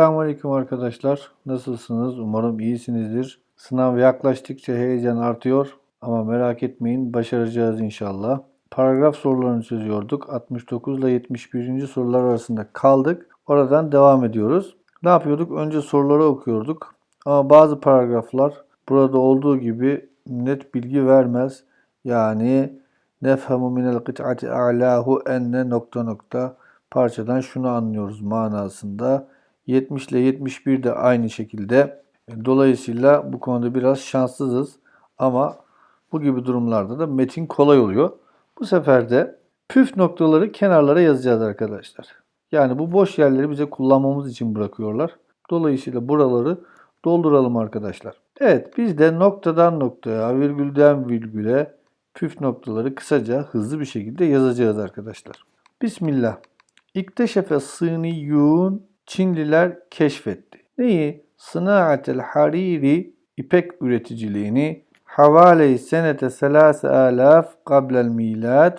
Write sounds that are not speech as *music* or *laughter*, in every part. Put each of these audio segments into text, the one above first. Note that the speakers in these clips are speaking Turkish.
Selamünaleyküm arkadaşlar. Nasılsınız? Umarım iyisinizdir. Sınav yaklaştıkça heyecan artıyor ama merak etmeyin başaracağız inşallah. Paragraf sorularını çözüyorduk. 69 ile 71. sorular arasında kaldık. Oradan devam ediyoruz. Ne yapıyorduk? Önce soruları okuyorduk. Ama bazı paragraflar burada olduğu gibi net bilgi vermez. Yani nefhemu minel kıt'ati a'lahu enne nokta nokta parçadan şunu anlıyoruz manasında. 70 ile 71 de aynı şekilde. Dolayısıyla bu konuda biraz şanssızız ama bu gibi durumlarda da metin kolay oluyor. Bu sefer de püf noktaları kenarlara yazacağız arkadaşlar. Yani bu boş yerleri bize kullanmamız için bırakıyorlar. Dolayısıyla buraları dolduralım arkadaşlar. Evet biz de noktadan noktaya, virgülden virgüle püf noktaları kısaca hızlı bir şekilde yazacağız arkadaşlar. Bismillah. İkteşefe sıniyun Çinliler keşfetti. Neyi? Sınaatel hariri ipek üreticiliğini havale senete selase alaf kablel milad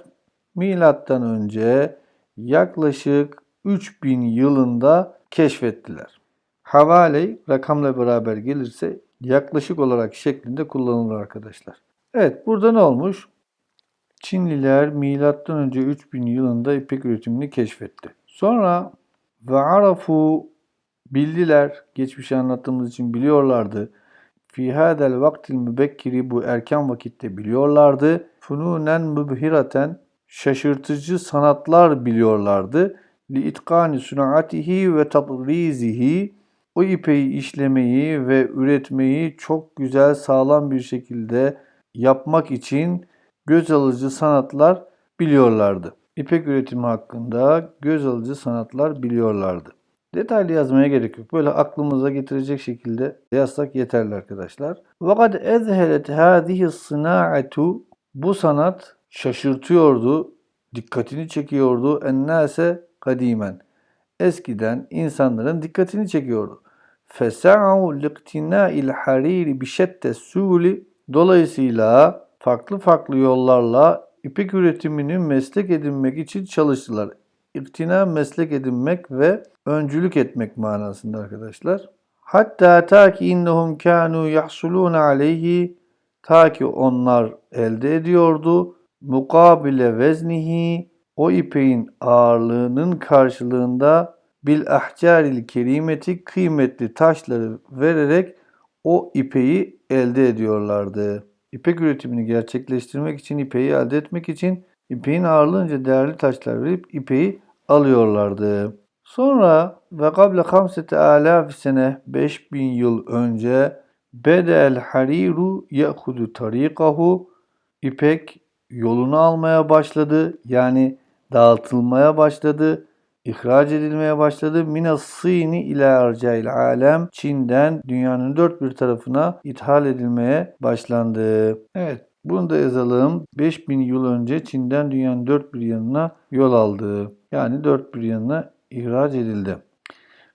milattan önce yaklaşık 3000 yılında keşfettiler. Havale rakamla beraber gelirse yaklaşık olarak şeklinde kullanılır arkadaşlar. Evet burada ne olmuş? Çinliler milattan önce 3000 yılında ipek üretimini keşfetti. Sonra ve arafu bildiler, geçmişi anlattığımız için biliyorlardı. Fi hadel vaktil mübekkiri bu erken vakitte biliyorlardı. Fununen mübhiraten şaşırtıcı sanatlar biliyorlardı. Li itkani sunaatihi ve tabrizihi o ipeyi işlemeyi ve üretmeyi çok güzel sağlam bir şekilde yapmak için göz alıcı sanatlar biliyorlardı. İpek üretimi hakkında göz alıcı sanatlar biliyorlardı. Detaylı yazmaya gerek yok. Böyle aklımıza getirecek şekilde yazsak yeterli arkadaşlar. Fakat ezhelet hadihi sınaatu bu sanat şaşırtıyordu, dikkatini çekiyordu ennase kadimen. Eskiden insanların dikkatini çekiyordu. Fesa'u liqtina'il hariri bişette suli dolayısıyla farklı farklı yollarla ipek üretimini meslek edinmek için çalıştılar. İktina meslek edinmek ve öncülük etmek manasında arkadaşlar. Hatta ta ki innehum kanu yahsulun aleyhi ta ki onlar elde ediyordu mukabile veznihi o ipeğin ağırlığının karşılığında bil ahcaril kerimeti kıymetli taşları vererek o ipeyi elde ediyorlardı. İpek üretimini gerçekleştirmek için, ipeği elde etmek için ipeğin ağırlığınca değerli taşlar verip ipeği alıyorlardı. Sonra ve kable hamsete alaf sene 5000 yıl önce bedel hariru yehudu tarikahu ipek yolunu almaya başladı. Yani dağıtılmaya başladı. İhraç edilmeye başladı. Minas sini ila arcail alem Çin'den dünyanın dört bir tarafına ithal edilmeye başlandı. Evet bunu da yazalım. 5000 yıl önce Çin'den dünyanın dört bir yanına yol aldı. Yani dört bir yanına ihraç edildi.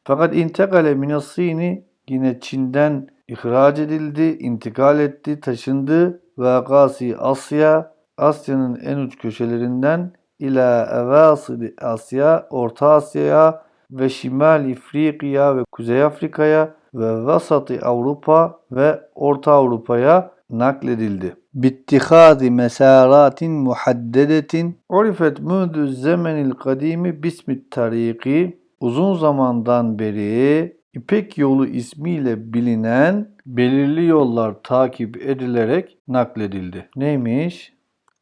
Fakat intekale minasini yine Çin'den ihraç edildi, intikal etti, taşındı ve gasi Asya, Asya'nın en uç köşelerinden ila evasili Asya, Orta Asya'ya ve Şimal İfriqiya ve Kuzey Afrika'ya ve Vasati Avrupa ve Orta Avrupa'ya nakledildi. Bittihadi mesaratin muhaddedetin urifet müdü zemenil kadimi bismit tariki uzun zamandan beri İpek yolu ismiyle bilinen belirli yollar takip edilerek nakledildi. Neymiş?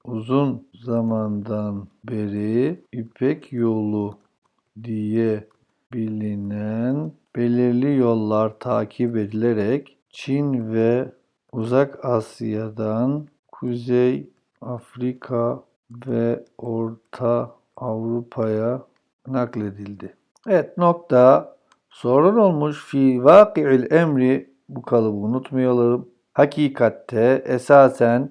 Uzun zamandan beri İpek yolu diye bilinen belirli yollar takip edilerek Çin ve Uzak Asya'dan Kuzey Afrika ve Orta Avrupa'ya nakledildi. Evet nokta sorun olmuş fi vaki'il emri bu kalıbı unutmayalım. Hakikatte esasen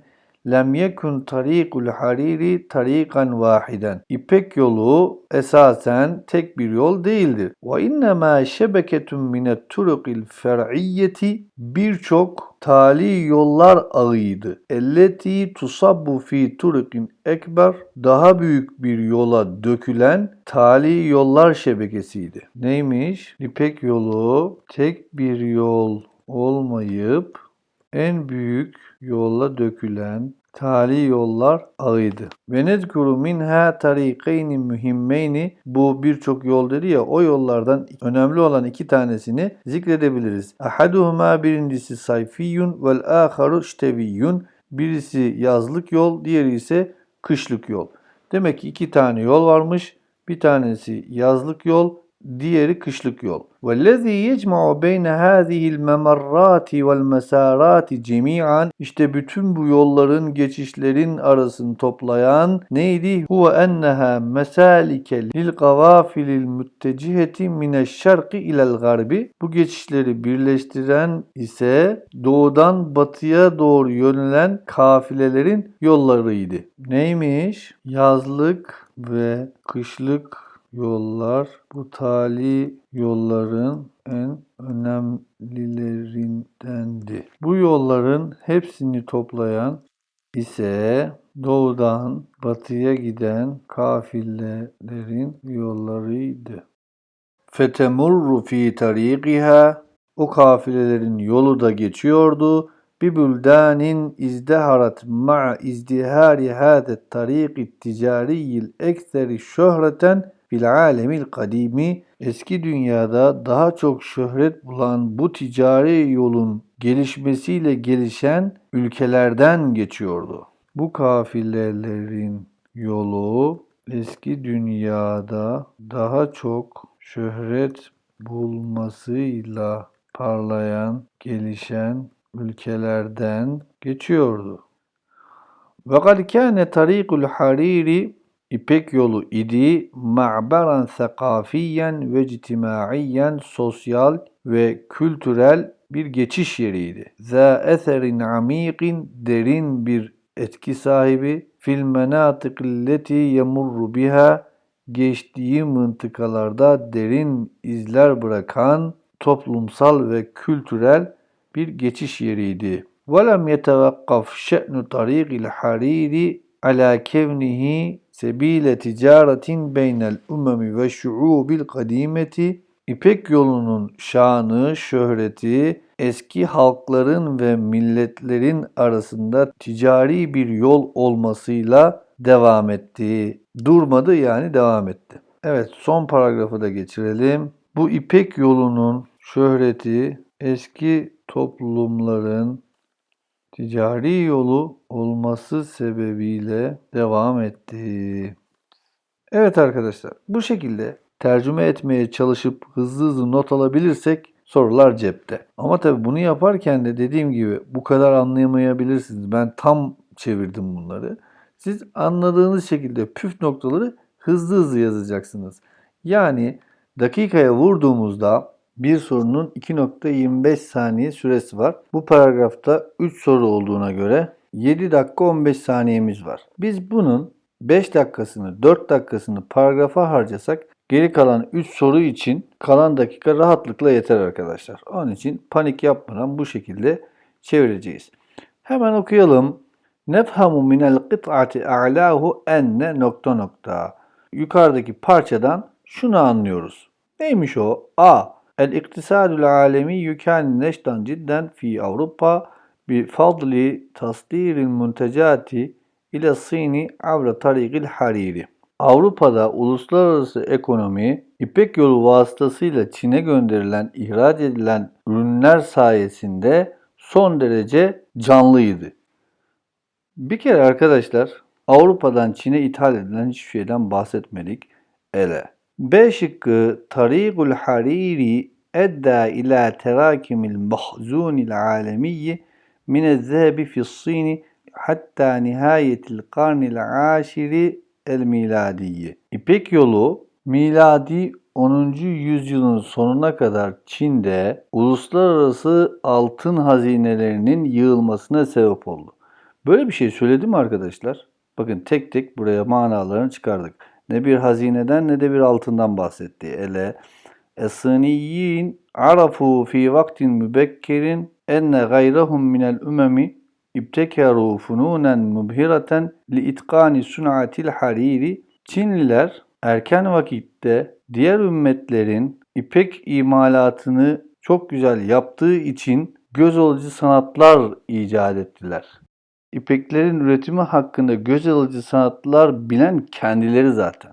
lem yekun tarikul hariri tarikan vahiden. İpek yolu esasen tek bir yol değildir. Ve innema şebeketun minet turukil fer'iyyeti birçok tali yollar ağıydı. Elleti tusabbu fi turukin ekber daha büyük bir yola dökülen tali yollar şebekesiydi. Neymiş? İpek yolu tek bir yol olmayıp en büyük yolla dökülen tali yollar ağıydı. Ve nezkuru minha tarikeyni mühimmeyni bu birçok yol dedi ya o yollardan önemli olan iki tanesini zikredebiliriz. Ahaduhuma birincisi sayfiyun vel aharu şteviyyun birisi yazlık yol diğeri ise kışlık yol. Demek ki iki tane yol varmış. Bir tanesi yazlık yol, diğeri kışlık yol. وَالَّذ۪ي يَجْمَعُ بَيْنَ هَذِهِ الْمَمَرَّاتِ وَالْمَسَارَاتِ جَمِيعًا İşte bütün bu yolların, geçişlerin arasını toplayan neydi? هُوَ اَنَّهَا مَسَالِكَ لِلْقَوَافِلِ الْمُتَّجِهَةِ مِنَ الشَّرْقِ اِلَى الْغَرْبِ Bu geçişleri birleştiren ise doğudan batıya doğru yönelen kafilelerin yollarıydı. Neymiş? Yazlık ve kışlık yollar bu tali yolların en önemlilerindendi. Bu yolların hepsini toplayan ise doğudan batıya giden kafilelerin yollarıydı. Fetemurru fi tariqiha o kafilelerin yolu da geçiyordu. Bir büldanin izdeharat ma'a izdihari hâdet tariqi ticariyil ekseri şöhreten fil alemil kadimi eski dünyada daha çok şöhret bulan bu ticari yolun gelişmesiyle gelişen ülkelerden geçiyordu. Bu kafilelerin yolu eski dünyada daha çok şöhret bulmasıyla parlayan, gelişen ülkelerden geçiyordu. Ve kad kâne tarikul hariri İpek yolu idi ma'beran sekafiyen ve ictimaiyen sosyal ve kültürel bir geçiş yeriydi. Za eserin amikin derin bir etki sahibi fil menatikilleti yemurru biha geçtiği mıntıkalarda derin izler bırakan toplumsal ve kültürel bir geçiş yeriydi. وَلَمْ يَتَوَقَّفْ شَأْنُ طَرِيقِ الْحَرِيرِ ala kevnihi sebile ticaretin beynel umemi ve şuubil kadimeti İpek yolunun şanı, şöhreti eski halkların ve milletlerin arasında ticari bir yol olmasıyla devam etti. Durmadı yani devam etti. Evet son paragrafı da geçirelim. Bu İpek yolunun şöhreti eski toplumların ticari yolu olması sebebiyle devam etti. Evet arkadaşlar bu şekilde tercüme etmeye çalışıp hızlı hızlı not alabilirsek sorular cepte. Ama tabi bunu yaparken de dediğim gibi bu kadar anlayamayabilirsiniz. Ben tam çevirdim bunları. Siz anladığınız şekilde püf noktaları hızlı hızlı yazacaksınız. Yani dakikaya vurduğumuzda bir sorunun 2.25 saniye süresi var. Bu paragrafta 3 soru olduğuna göre 7 dakika 15 saniyemiz var. Biz bunun 5 dakikasını 4 dakikasını paragrafa harcasak geri kalan 3 soru için kalan dakika rahatlıkla yeter arkadaşlar. Onun için panik yapmadan bu şekilde çevireceğiz. Hemen okuyalım. Nefhamu minel kıt'ati a'lahu enne nokta nokta. Yukarıdaki parçadan şunu anlıyoruz. Neymiş o? A. El-iktisadul alemi kâne neştan cidden fi Avrupa bi fadli tasdiril muntecati ile Sini avra tarikil hariri. Avrupa'da uluslararası ekonomi İpek yolu vasıtasıyla Çin'e gönderilen, ihraç edilen ürünler sayesinde son derece canlıydı. Bir kere arkadaşlar Avrupa'dan Çin'e ithal edilen hiçbir şeyden bahsetmedik. Ele. B şıkkı Tarikul Hariri edda ila terakimil mahzunil alemiyyi minezzehebi fi's-Sini hatta nihayetil karnil aşiri el miladiyyi. İpek yolu miladi 10. yüzyılın sonuna kadar Çin'de uluslararası altın hazinelerinin yığılmasına sebep oldu. Böyle bir şey söyledi mi arkadaşlar? Bakın tek tek buraya manalarını çıkardık. Ne bir hazineden ne de bir altından bahsetti. Ele Esaniyin arafu fi vaktin mübekkerin enne gayrahum minel ümemi ibtekeru fununen mubhireten li itkani sunatil hariri Çinliler erken vakitte diğer ümmetlerin ipek imalatını çok güzel yaptığı için göz alıcı sanatlar icat ettiler. İpeklerin üretimi hakkında göz alıcı sanatlar bilen kendileri zaten.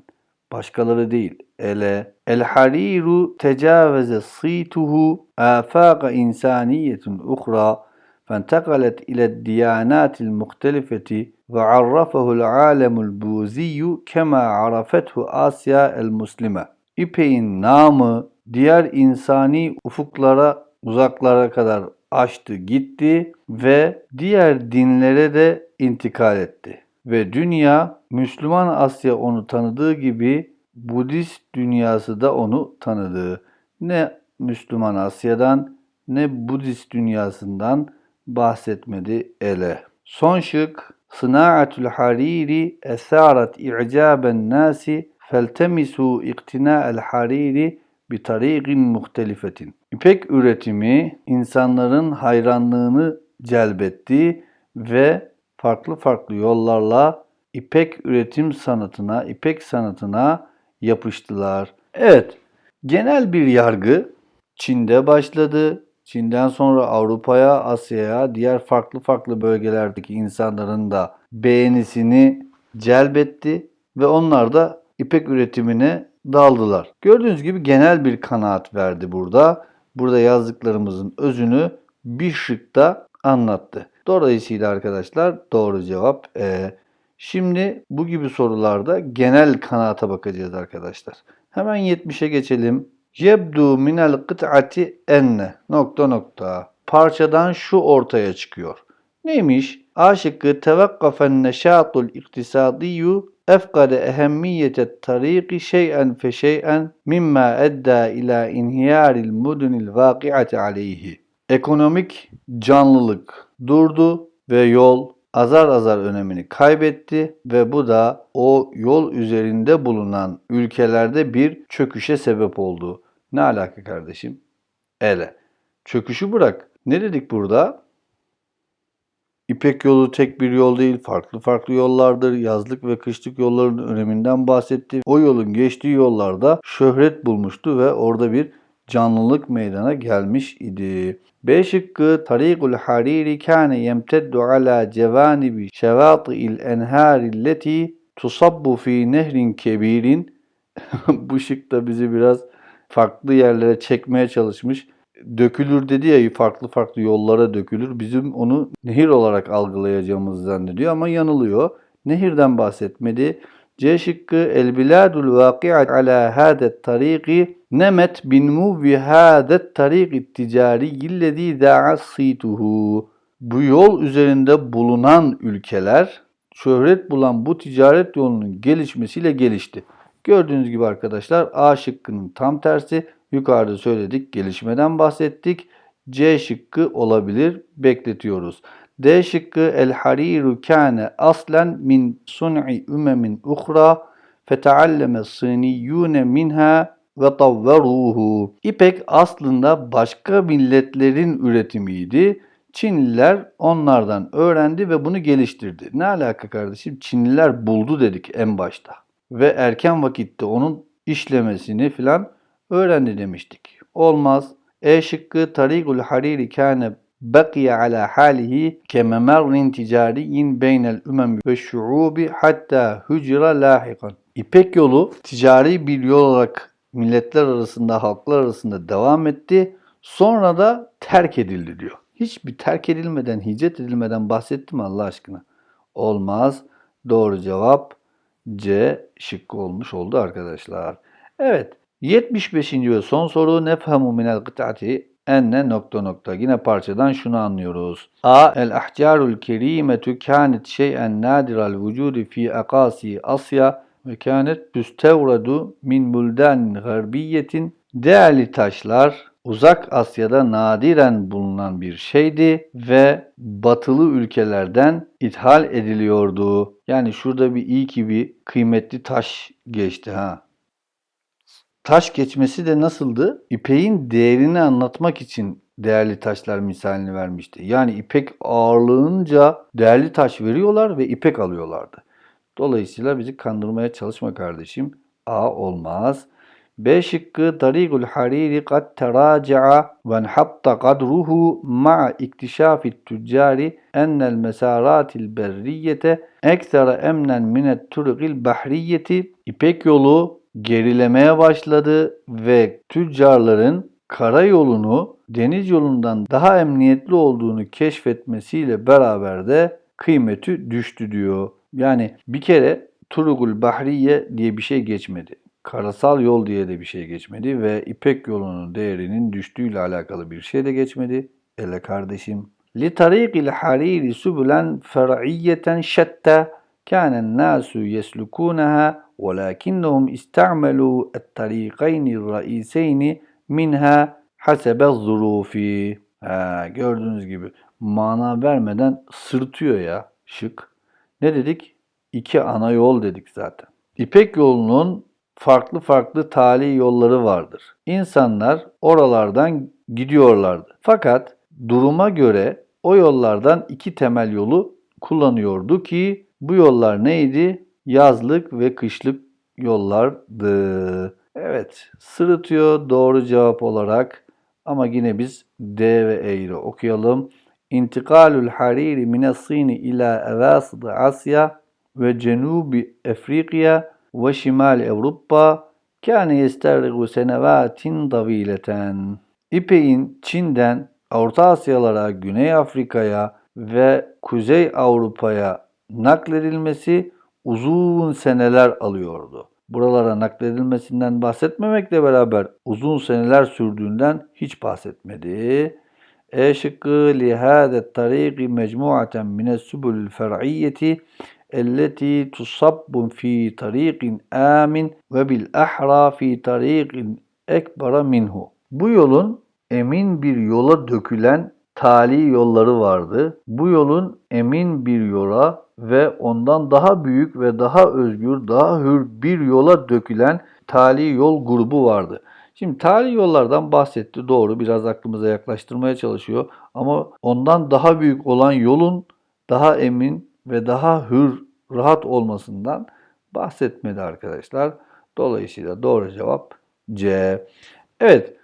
Başkaları değil Ele el hariru tecaveze sıituhu afaka insaniyetun ukra فانتقلت إلى الديانات المختلفة وعرفه العالم البوذي كما عرفته آسيا المسلمة. İpeğin namı diğer insani ufuklara, uzaklara kadar açtı gitti ve diğer dinlere de intikal etti. Ve dünya Müslüman Asya onu tanıdığı gibi Budist dünyası da onu tanıdı. Ne Müslüman Asya'dan ne Budist dünyasından bahsetmedi ele. Son şık Sına'atul hariri esaret i'caben nasi feltemisu iktina'el hariri bi tariqin muhtelifetin. İpek üretimi insanların hayranlığını celbetti ve farklı farklı yollarla ipek üretim sanatına, ipek sanatına yapıştılar. Evet, genel bir yargı Çin'de başladı. Çin'den sonra Avrupa'ya, Asya'ya, diğer farklı farklı bölgelerdeki insanların da beğenisini celbetti ve onlar da ipek üretimine daldılar. Gördüğünüz gibi genel bir kanaat verdi burada. Burada yazdıklarımızın özünü bir şıkta anlattı. Dolayısıyla arkadaşlar doğru cevap E. Şimdi bu gibi sorularda genel kanaata bakacağız arkadaşlar. Hemen 70'e geçelim. Yebdu minel kıt'ati enne nokta nokta. Parçadan şu ortaya çıkıyor. Neymiş? A şıkkı tevakkafen neşatul iktisadiyyu efkade ehemmiyetet tariqi şey'en fe şey'en mimma edda ila inhiyaril mudunil vaki'ati aleyhi. Ekonomik canlılık durdu ve yol azar azar önemini kaybetti ve bu da o yol üzerinde bulunan ülkelerde bir çöküşe sebep oldu. Ne alaka kardeşim? Ele. Çöküşü bırak. Ne dedik burada? İpek yolu tek bir yol değil, farklı farklı yollardır. Yazlık ve kışlık yolların öneminden bahsetti. O yolun geçtiği yollarda şöhret bulmuştu ve orada bir canlılık meydana gelmiş idi. B şıkkı Tarikul Hariri kâne yemteddu ala cevanibi şevâti'il enhârilleti tusabbu fi nehrin kebirin. *laughs* Bu şık da bizi biraz farklı yerlere çekmeye çalışmış. Dökülür dedi ya farklı farklı yollara dökülür. Bizim onu nehir olarak algılayacağımızı zannediyor ama yanılıyor. Nehirden bahsetmedi. C şıkkı el biladul vaki'at ala hadet tariki nemet bin muvi hadet tariki ticari illezi da'asituhu. Bu yol üzerinde bulunan ülkeler şöhret bulan bu ticaret yolunun gelişmesiyle gelişti. Gördüğünüz gibi arkadaşlar A şıkkının tam tersi yukarıda söyledik gelişmeden bahsettik. C şıkkı olabilir bekletiyoruz. D şıkkı el hariru kâne aslen min sun'i ümemin uhra fetealleme sıniyune minha ve tavveruhu. İpek aslında başka milletlerin üretimiydi. Çinliler onlardan öğrendi ve bunu geliştirdi. Ne alaka kardeşim? Çinliler buldu dedik en başta. Ve erken vakitte onun işlemesini filan öğrendi demiştik. Olmaz. E şıkkı tarikul hariri kâne bakiye ala halihi kememerrin ticariyin beynel ümem ve şuubi hatta hücra lahikan. İpek yolu ticari bir yol olarak milletler arasında, halklar arasında devam etti. Sonra da terk edildi diyor. Hiçbir terk edilmeden, hicret edilmeden bahsetti mi Allah aşkına? Olmaz. Doğru cevap C şıkkı olmuş oldu arkadaşlar. Evet. 75. ve son soru nefhamu minel gıtati enne nokta nokta. Yine parçadan şunu anlıyoruz. A. El ahcarul kerimetu kânet şey'en nadiral vücudi fi akasi Asya ve kânet tüstevradu min buldanin garbiyetin. Değerli taşlar Uzak Asya'da nadiren bulunan bir şeydi ve batılı ülkelerden ithal ediliyordu. Yani şurada bir iyi ki bir kıymetli taş geçti ha. Taş geçmesi de nasıldı? İpeğin değerini anlatmak için değerli taşlar misalini vermişti. Yani ipek ağırlığınca değerli taş veriyorlar ve ipek alıyorlardı. Dolayısıyla bizi kandırmaya çalışma kardeşim. A olmaz. B şıkkı tarikul hariri kad teraca'a ve hatta kadruhu ma'a iktişafit tüccari ennel mesaratil berriyete ekstra emnen minet turgil bahriyeti İpek yolu gerilemeye başladı ve tüccarların karayolunu deniz yolundan daha emniyetli olduğunu keşfetmesiyle beraber de kıymeti düştü diyor. Yani bir kere Turugul Bahriye diye bir şey geçmedi. Karasal yol diye de bir şey geçmedi ve İpek yolunun değerinin düştüğüyle alakalı bir şey de geçmedi. Ele kardeşim. Li tarikil hariri subulen fer'iyeten şetta kânen nâsu yeslukunaha ولكنهم استعملوا الطريقين الرئيسين منها حسب الظروف. Ha, gördüğünüz gibi mana vermeden sırtıyor ya şık. Ne dedik? İki ana yol dedik zaten. İpek yolunun farklı farklı tali yolları vardır. İnsanlar oralardan gidiyorlardı. Fakat duruma göre o yollardan iki temel yolu kullanıyordu ki bu yollar neydi? Yazlık ve kışlık yollardı. Evet, sırıtıyor doğru cevap olarak ama yine biz D ve E ile okuyalım. İntikalul hariri mine sini ila evasıdı Asya ve cenubi Afrika ve şimal Avrupa kâne yesterrigu senevatin davileten. İpeğin Çin'den Orta Asyalara, Güney Afrika'ya ve Kuzey Avrupa'ya nakledilmesi uzun seneler alıyordu. Buralara nakledilmesinden bahsetmemekle beraber uzun seneler sürdüğünden hiç bahsetmedi. E şıkkı lihâdet tarîqi mecmuaten mines subulül fer'iyyeti elleti tusabbun fi tariqin amin ve bil ahra fi tariqin ekbara minhu. Bu yolun emin bir yola dökülen tali yolları vardı. Bu yolun emin bir yola ve ondan daha büyük ve daha özgür, daha hür bir yola dökülen tali yol grubu vardı. Şimdi tali yollardan bahsetti doğru biraz aklımıza yaklaştırmaya çalışıyor ama ondan daha büyük olan yolun daha emin ve daha hür, rahat olmasından bahsetmedi arkadaşlar. Dolayısıyla doğru cevap C. Evet.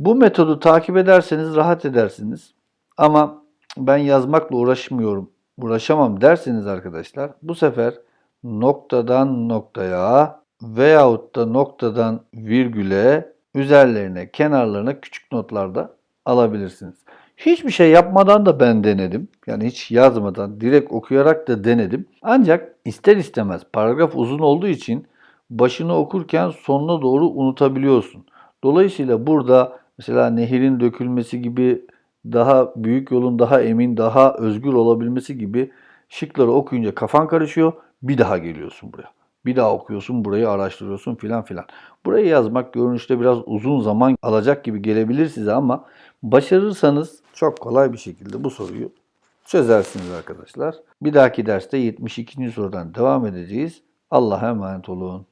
Bu metodu takip ederseniz rahat edersiniz. Ama ben yazmakla uğraşmıyorum, uğraşamam derseniz arkadaşlar bu sefer noktadan noktaya veyahut da noktadan virgüle üzerlerine, kenarlarına küçük notlarda alabilirsiniz. Hiçbir şey yapmadan da ben denedim. Yani hiç yazmadan, direkt okuyarak da denedim. Ancak ister istemez paragraf uzun olduğu için başını okurken sonuna doğru unutabiliyorsun. Dolayısıyla burada mesela nehirin dökülmesi gibi daha büyük yolun daha emin, daha özgür olabilmesi gibi şıkları okuyunca kafan karışıyor. Bir daha geliyorsun buraya. Bir daha okuyorsun, burayı araştırıyorsun filan filan. Burayı yazmak görünüşte biraz uzun zaman alacak gibi gelebilir size ama başarırsanız çok kolay bir şekilde bu soruyu çözersiniz arkadaşlar. Bir dahaki derste 72. sorudan devam edeceğiz. Allah'a emanet olun.